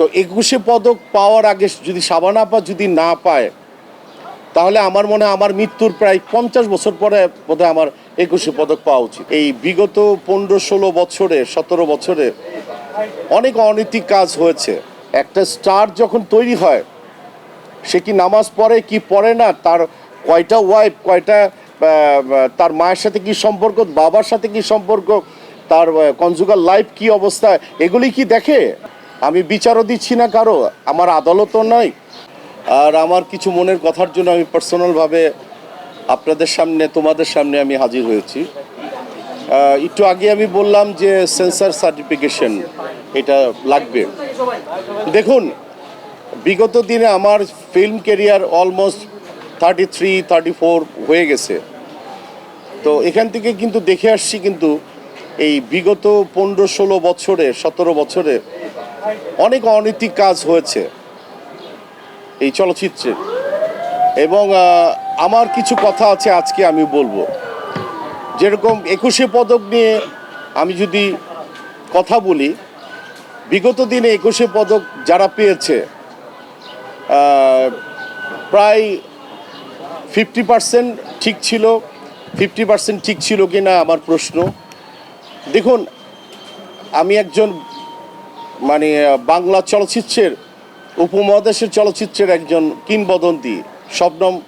তো একুশে পদক পাওয়ার আগে যদি সাবানা আপা যদি না পায়, তাহলে আমার মনে আমার মৃত্যুর প্রায় পঞ্চাশ বছর পরে বোধহয় আমার একুশে পদক পাওয়া উচিত। এই বিগত পনেরো ষোলো বছরে, সতেরো বছরে অনেক অনৈতিক কাজ হয়েছে। একটা স্টার যখন তৈরি হয়, সে কি নামাজ পড়ে, কি পড়ে না, তার কয়টা ওয়াইফ কয়টা তার মায়ের সাথে কি সম্পর্ক, বাবার সাথে কি সম্পর্ক, তার কনজুগার লাইফ কি অবস্থা, এগুলি কি দেখে? আমি বিচারও দিচ্ছি না কারও, আমার আদালতও নয়। আর আমার কিছু মনের কথার জন্য আমি পার্সোনালভাবে আপনাদের সামনে, তোমাদের সামনে আমি হাজির হয়েছি। একটু আগে আমি বললাম যে সেন্সার সার্টিফিকেশন এটা লাগবে। দেখুন, বিগত দিনে আমার film career almost thirty three thirty four হয়ে গেছে। তো এখান থেকে কিন্তু দেখে আসছি কিন্তু এই বিগত পনেরো, ষোলো বছরে, সতেরো বছরে অনেক অনৈতিক কাজ হয়েছে এই চলচ্চিত্রে। এবং আমার কিছু কথা আছে আজকে আমি বলব। যেরকম একুশে পদক নিয়ে আমি যদি কথা বলি, বিগত দিনে একুশে পদক যারা পেয়েছে প্রায় ফিফটি পার্সেন্ট ঠিক ছিল। ফিফটি পার্সেন্ট ঠিক ছিল কি না আমার প্রশ্ন। দেখুন, আমি একজন মানে বাংলা চলচ্চিত্রের, উপমহাদেশের চলচ্চিত্রের একজন কিংবদন্তি শবনম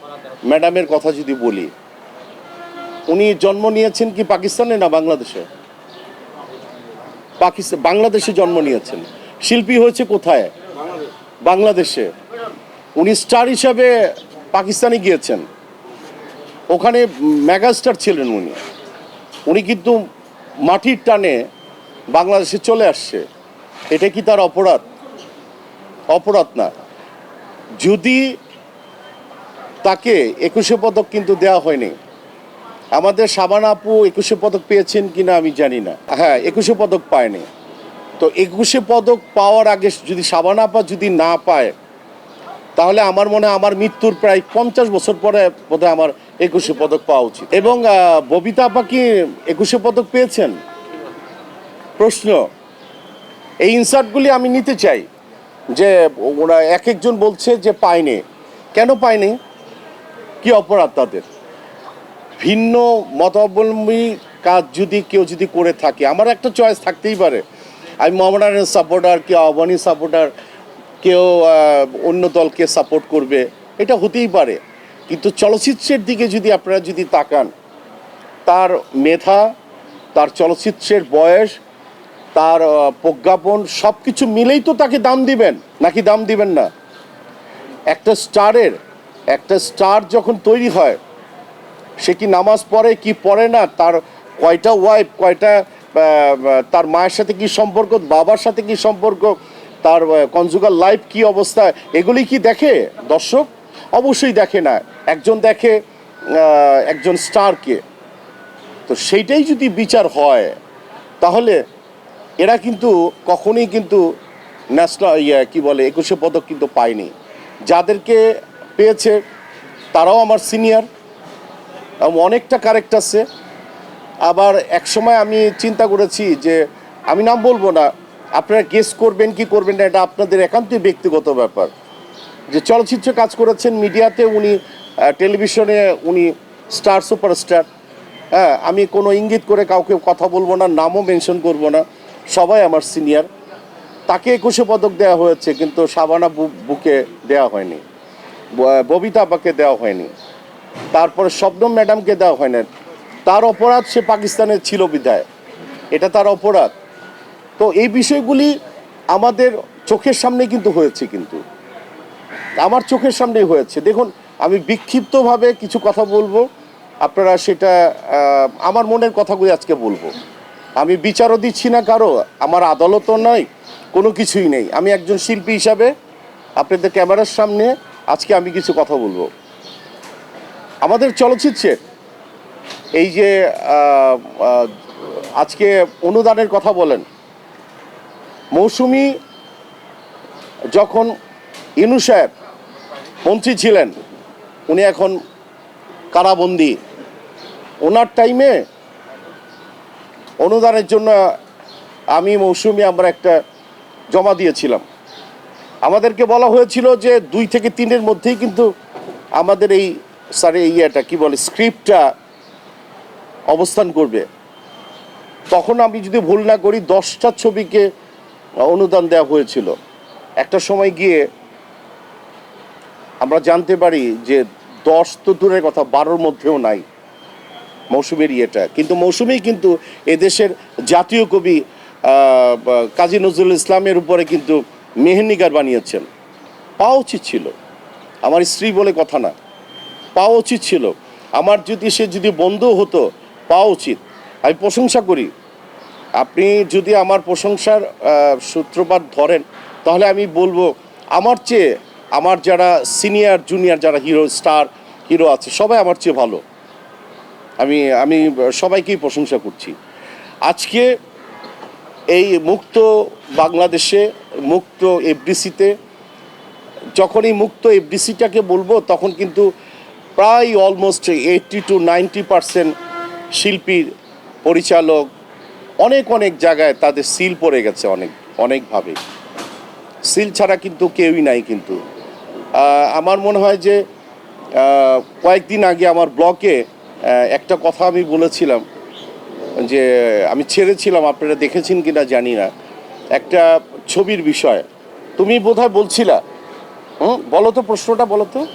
ম্যাডামের কথা যদি বলি, উনি জন্ম নিয়েছেন কি পাকিস্তানে না বাংলাদেশে? পাকিস্তান বাংলাদেশে জন্ম নিয়েছেন। শিল্পী হয়েছে কোথায়? বাংলাদেশে। উনি স্টার হিসাবে পাকিস্তানে গিয়েছেন। ওখানে মেগাস্টার ছিলেন উনি। উনি কিন্তু মাটির টানে বাংলাদেশে চলে আসছে। এটা কি তার অপরাধ? অপরাধ না। যদি তাকে একুশে পদক কিন্তু দেওয়া হয়নি, আমাদের সাবান আপু একুশে পদক পেয়েছেন কিনা আমি জানি না। হ্যাঁ একুশে পদক পায়নি। তো একুশে পদক পাওয়ার আগে যদি সাবান আপা যদি না পায়, তাহলে আমার মনে আমার মৃত্যুর প্রায় পঞ্চাশ বছর পরে বোধহয় আমার একুশে পদক পাওয়া উচিত। এবং ববিতা আপা কি একুশে পদক পেয়েছেন? প্রশ্ন। এই ইনসার্টগুলি আমি নিতে চাই যে ওরা এক একজন বলছে যে পায়নি। কেন পায়নি? কি অপরাধ তাদের? ভিন্ন মতাবলম্বী কাজ যদি কেউ যদি করে থাকে, আমার একটা চয়েস থাকতেই পারে। আমি মোহামেডানের সাপোর্টার কেউ আহ্বানী সাপোর্টার কেউ অন্য দলকে সাপোর্ট করবে, এটা হতেই পারে। কিন্তু চলচ্চিত্রের দিকে যদি আপনারা যদি তাকান, তার মেধা, তার চলচ্চিত্রের বয়স তার প্রজ্ঞাপন সব কিছু মিলেই তো তাকে দাম দিবেন। নাকি দাম দিবেন না? একটা স্টারের, একটা স্টার যখন তৈরি হয়, সে কি নামাজ পড়ে, কি পড়ে না, তার কয়টা ওয়াইফ কয়টা তার মায়ের সাথে কি সম্পর্ক, বাবার সাথে কি সম্পর্ক, তার কনজুগাল লাইফ কি অবস্থা, এগুলি কি দেখে দর্শক? অবশ্যই দেখে না। একজন দেখে একজন স্টারকে। তো সেইটাই যদি বিচার হয়, তাহলে এরা কিন্তু কখনোই কিন্তু ন্যাশনাল ইয়ে কী বলে, একুশে পদক কিন্তু পায়নি। যাদেরকে পেয়েছে তারাও আমার সিনিয়র, এবং অনেকটা কারেক্ট আছে আবার এক সময় আমি চিন্তা করেছি যে, আমি নাম বলব না, আপনারা গেস করবেন কি করবেন না, এটা আপনাদের একান্তই ব্যক্তিগত ব্যাপার। যে চলচ্চিত্রে কাজ করেছেন মিডিয়াতে উনি টেলিভিশনে উনি স্টার, সুপারস্টার। হ্যাঁ আমি কোনো ইঙ্গিত করে কাউকে কথা বলব না, নামও মেনশন করব না। সবাই আমার সিনিয়র তাকে একুশে পদক দেওয়া হয়েছে, কিন্তু সাবানা বুকে দেওয়া হয়নি। ববিতা আপাকে দেওয়া হয়নি। তারপরে শবনম ম্যাডামকে দেওয়া হয় না তার অপরাধ সে পাকিস্তানের ছিল বিধায়। এটা তার অপরাধ। তো এই বিষয়গুলি আমাদের চোখের সামনে কিন্তু হয়েছে কিন্তু। আমার চোখের সামনেই হয়েছে। দেখুন, আমি বিক্ষিপ্তভাবে কিছু কথা বলব। আপনারা সেটা আমার মনের কথাগুলি আজকে বলব। আমি বিচারও দিচ্ছি না কারও, আমার আদালতও নয় কোনো কিছুই নেই। আমি একজন শিল্পী হিসাবে আপনাদের ক্যামেরার সামনে আজকে আমি কিছু কথা বলব। আমাদের চলচ্চিত্রে এই যে আজকে অনুদানের কথা বলেন, মৌসুমি যখন ইনু সাহেব মন্ত্রী ছিলেন, উনি এখন কারাবন্দি। ওনার টাইমে অনুদানের জন্য আমি মৌসুমি আমরা একটা জমা দিয়েছিলাম। আমাদেরকে বলা হয়েছিল যে দুই থেকে তিনের মধ্যেই কিন্তু আমাদের এই স্যার ইয়েটা কি বলে, স্ক্রিপ্টটা অবস্থান করবে। তখন আমি যদি ভুল না করি, দশটা ছবিকে অনুদান দেওয়া হয়েছিল। একটা সময় গিয়ে আমরা জানতে পারি যে দশ তো দূরের কথা, বারোর মধ্যেও নাই। মৌসুমীর ইয়েটা। কিন্তু মৌসুমী কিন্তু এদেশের জাতীয় কবি কাজী নজরুল ইসলামের উপরে কিন্তু মেহেন্দিগার বানিয়েছেন। পাওয়া উচিত ছিল। আমার স্ত্রী বলে কথা না। পাওয়া উচিত ছিল। আমার যদি সে যদি বন্ধু হতো পাওয়া উচিত। আমি প্রশংসা করি। আপনি যদি আমার প্রশংসার সূত্রপাত ধরেন, তাহলে আমি বলব, আমার চেয়ে, আমার যারা সিনিয়র জুনিয়র যারা হিরো স্টার হিরো আছে, সবাই আমার চেয়ে ভালো। আমি আমি সবাইকেই প্রশংসা করছি। আজকে এই মুক্ত বাংলাদেশে, মুক্ত এফডিসিতে, যখন এই মুক্ত এফডিসিটাকে বলব, তখন কিন্তু প্রায় almost eighty two ninety percent শিল্পীর পরিচালক অনেক অনেক জায়গায় তাদের সিল পড়ে গেছে অনেক, অনেকভাবে। সিল ছাড়া কিন্তু কেউই নাই কিন্তু। আমার মনে হয় যে কয়েকদিন আগে আমার ব্লকে একটা কথা আমি বলেছিলাম যে আমি ছেড়েছিলাম, আপনারা দেখেছেন কি না জানি না। একটা ছবির বিষয়। তুমি বোধহয় বলছিলা। হুম? বলো তো প্রশ্নটা, বলো তো।